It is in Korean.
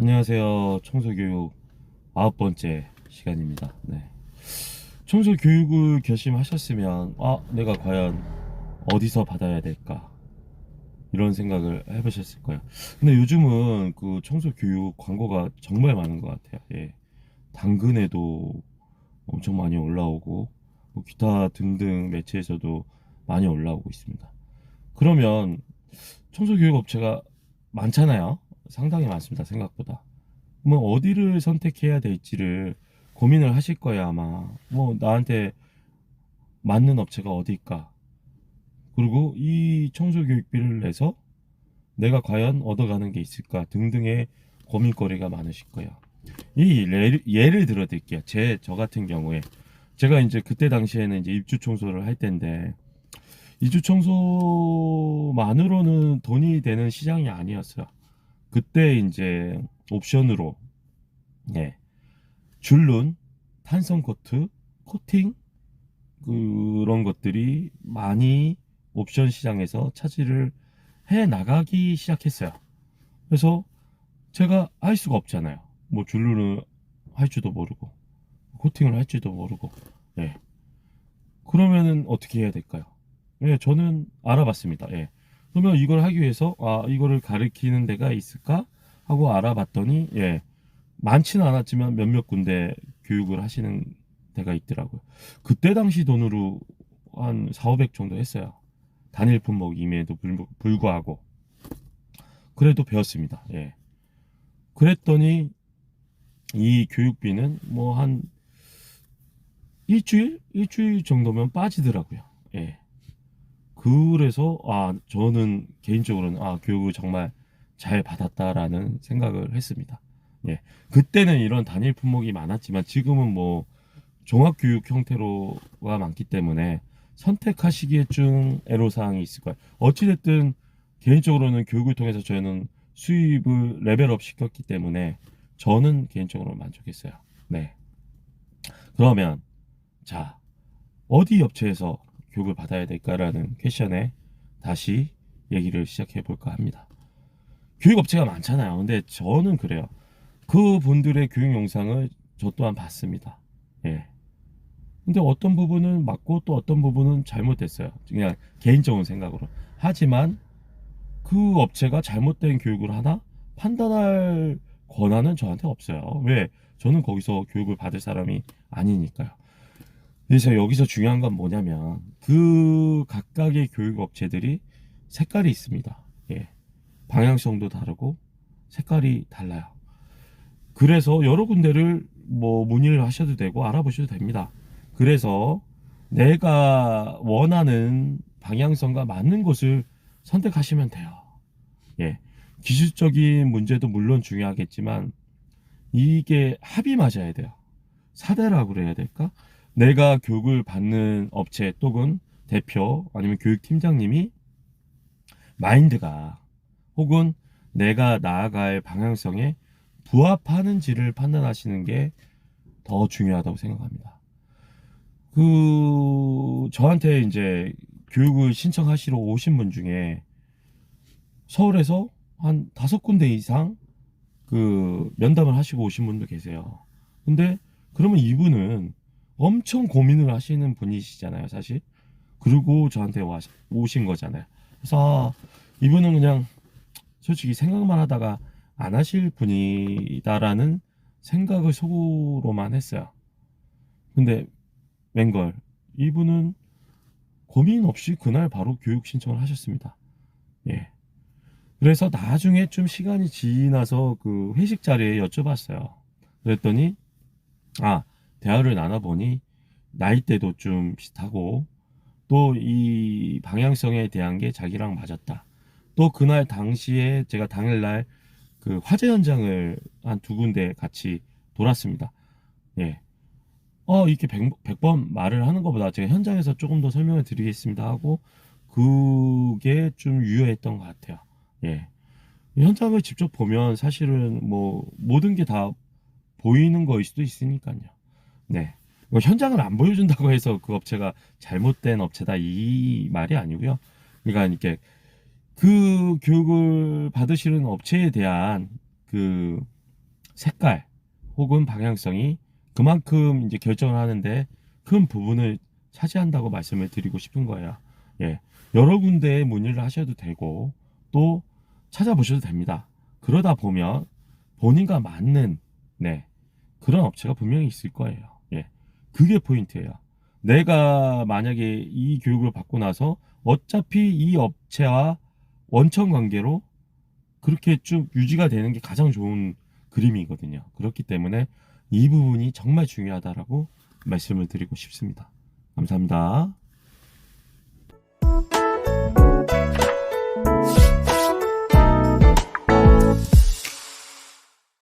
안녕하세요. 청소교육 아홉 번째 시간입니다. 네. 청소교육을 결심하셨으면, 아, 내가 과연 어디서 받아야 될까? 이런 생각을 해보셨을 거예요. 근데 요즘은 그 청소교육 광고가 정말 많은 것 같아요. 예. 당근에도 엄청 많이 올라오고, 뭐 기타 등등 매체에서도 많이 올라오고 있습니다. 그러면 청소교육 업체가 많잖아요. 상당히 많습니다. 생각보다. 뭐 어디를 선택해야 될지를 고민을 하실 거예요, 아마. 뭐 나한테 맞는 업체가 어디일까? 그리고 이 청소 교육비를 내서 내가 과연 얻어가는 게 있을까? 등등의 고민거리가 많으실 거예요. 이 예를, 예를 들어 드릴게요. 제, 저 같은 경우에. 제가 이제 그때 당시에는 이제 입주 청소를 할 텐데, 입주 청소만으로는 돈이 되는 시장이 아니었어요. 그때 이제 옵션으로 예, 줄눈, 탄성 코트, 코팅 그런 것들이 많이 옵션 시장에서 차지를 해 나가기 시작했어요. 그래서 제가 할 수가 없잖아요. 뭐 줄눈을 할 줄도 모르고 코팅을 할 줄도 모르고 예. 그러면은 어떻게 해야 될까요? 예, 저는 알아봤습니다. 예. 그러면 이걸 하기 위해서 아 이거를 가르치는 데가 있을까 하고 알아봤더니 예 많지는 않았지만 몇몇 군데 교육을 하시는 데가 있더라고요. 그때 당시 돈으로 한 4, 500 정도 했어요. 단일 품목 임에도 불- 불구하고 그래도 배웠습니다. 예. 그랬더니 이 교육비는 뭐 한 일주일 일주일 정도면 빠지더라고요. 예. 그래서 아 저는 개인적으로는 아 교육을 정말 잘 받았다라는 생각을 했습니다. 예. 그때는 이런 단일 품목이 많았지만 지금은 뭐 종합 교육 형태로가 많기 때문에 선택하시기에 좀 애로사항이 있을 거예요. 어찌됐든 개인적으로는 교육을 통해서 저희는 수입을 레벨업 시켰기 때문에 저는 개인적으로 만족했어요. 네. 그러면 자 어디 업체에서 교육을 받아야 될까라는 퀘션에 다시 얘기를 시작해 볼까 합니다. 교육 업체가 많잖아요. 근데 저는 그래요. 그 분들의 교육 영상을 저 또한 봤습니다. 예. 근데 어떤 부분은 맞고 또 어떤 부분은 잘못됐어요. 그냥 개인적인 생각으로. 하지만 그 업체가 잘못된 교육을 하나 판단할 권한은 저한테 없어요. 왜? 저는 거기서 교육을 받을 사람이 아니니까요. 그래서 여기서 중요한 건 뭐냐면 그 각각의 교육 업체들이 색깔이 있습니다. 예. 방향성도 다르고 색깔이 달라요. 그래서 여러 군데를 뭐 문의를 하셔도 되고 알아보셔도 됩니다. 그래서 내가 원하는 방향성과 맞는 곳을 선택하시면 돼요. 예. 기술적인 문제도 물론 중요하겠지만 이게 합이 맞아야 돼요. 사대라고 그래야 될까? 내가 교육을 받는 업체 또는 대표 아니면 교육팀장님이 마인드가 혹은 내가 나아갈 방향성에 부합하는지를 판단하시는 게 더 중요하다고 생각합니다. 그 저한테 이제 교육을 신청하시러 오신 분 중에 서울에서 한 다섯 군데 이상 그 면담을 하시고 오신 분도 계세요. 근데 그러면 이분은 엄청 고민을 하시는 분이시잖아요, 사실. 그리고 저한테 와, 오신 거잖아요. 그래서 아, 이분은 그냥 솔직히 생각만 하다가 안 하실 분이다라는 생각을 속으로만 했어요. 근데 웬걸 이분은 고민 없이 그날 바로 교육 신청을 하셨습니다. 예. 그래서 나중에 좀 시간이 지나서 그 회식 자리에 여쭤봤어요. 그랬더니 아 대화를 나눠보니 나이대도 좀 비슷하고 또 이 방향성에 대한 게 자기랑 맞았다. 또 그날 당시에 제가 당일날 그 화재 현장을 한 두 군데 같이 돌았습니다. 예. 어, 이렇게 100, 번 말을 하는 것보다 제가 현장에서 조금 더 설명을 드리겠습니다 하고 그게 좀 유효했던 것 같아요. 예. 현장을 직접 보면 사실은 뭐 모든 게 다 보이는 거일 수도 있으니까요. 네. 뭐 현장을 안 보여준다고 해서 그 업체가 잘못된 업체다 이 말이 아니고요. 그러니까 이렇게 그 교육을 받으시는 업체에 대한 그 색깔 혹은 방향성이 그만큼 이제 결정을 하는데 큰 부분을 차지한다고 말씀을 드리고 싶은 거예요. 예. 여러 군데에 문의를 하셔도 되고 또 찾아보셔도 됩니다. 그러다 보면 본인과 맞는 네. 그런 업체가 분명히 있을 거예요. 예. 그게 포인트예요. 내가 만약에 이 교육을 받고 나서 어차피 이 업체와 원천 관계로 그렇게 쭉 유지가 되는 게 가장 좋은 그림이거든요. 그렇기 때문에 이 부분이 정말 중요하다라고 말씀을 드리고 싶습니다. 감사합니다.